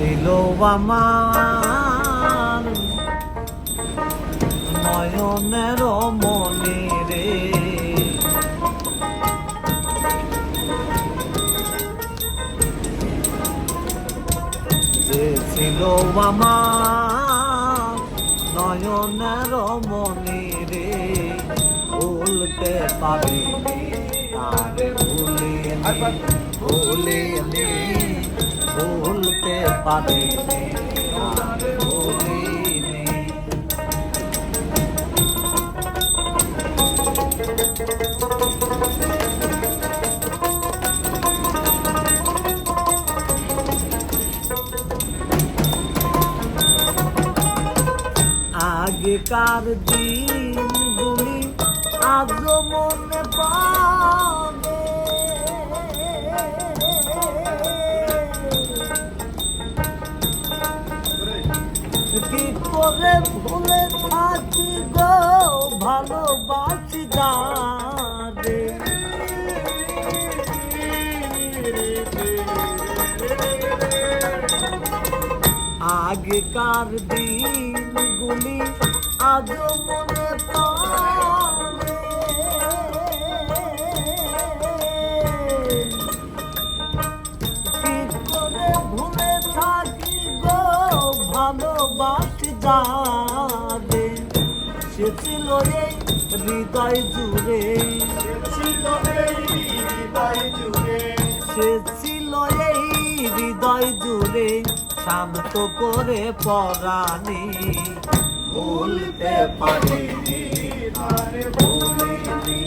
ছিল আমার। নয়নের মনে রে। যে ছিল আমার নয়নের মনে রে। ভুলতে পারি তারে ভুলিনি ভুলিনি। ভুলতে পারি আগেকার দিনগুলি আজ মনে পাবে করে ভুলে থাকি গো ভালোবাসি রে আগেকার দিনগুলি আজ মনে ভালোবাসি যাবে। সে ছিল এই হৃদয় জুড়ে। সে ছিল এই হৃদয় জুড়ে, শান্ত করে পরাণী। ভুলতে পারিনি তারে ভুলিনি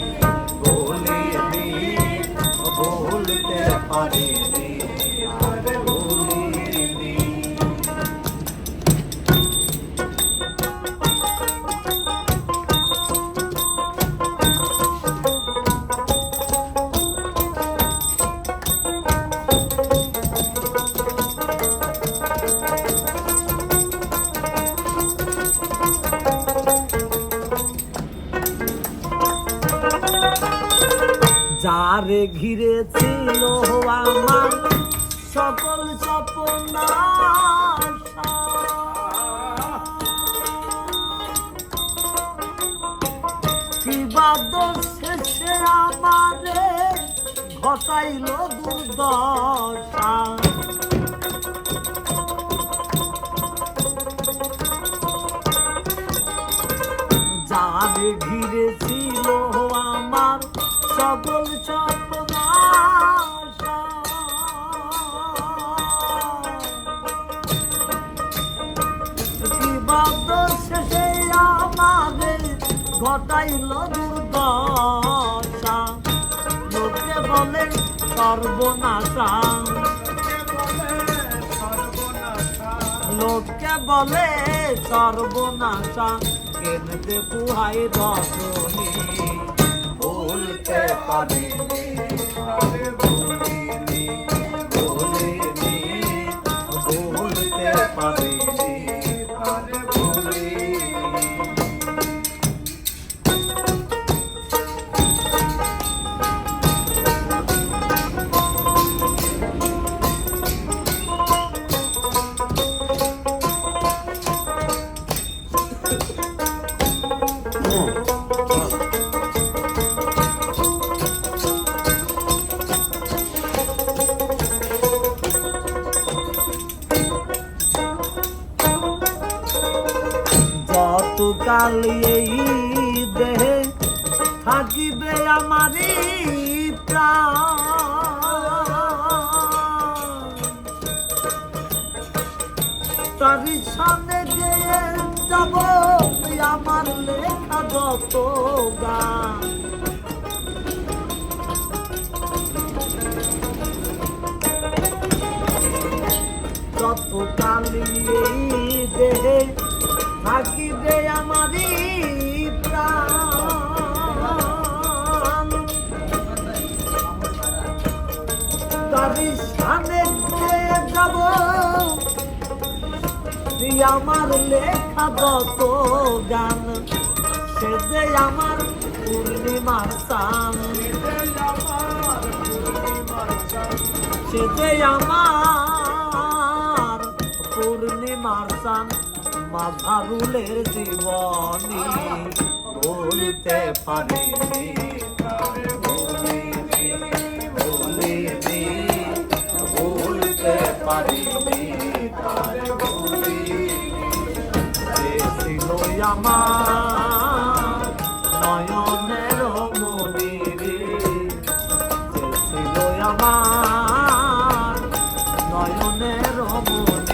ভুলিনি, ভুলতে পারিনি। যারে ঘিরে ছিল আমার সকল সপনা শেষে আমারে ঘটাইল দুর্দশা। ঘটাইল দুর্দশা লোকে বলে সর্বনাশা লোকে বলে সর্বনাশা কেনতে পুহাই রসনি বলতে পারিনি আর ভুলিনি ভুলিনি যতকাল এই দেহে থাকিবে আমারই তারি সামনে গিয়ে যাব আমার লেখা যত গান। যত কালি দেহে থাকিবে আমারই প্রাণ। তারি সামনে যাব আমার লেখা যত গান। সে যে আমার পূর্ণিমার সান সে যে আমার মাঝারুলের জীবনী ভুলতে পারিনি। ভুলতে নয়নের মনিরে। ছিল নয়নের মনিরে।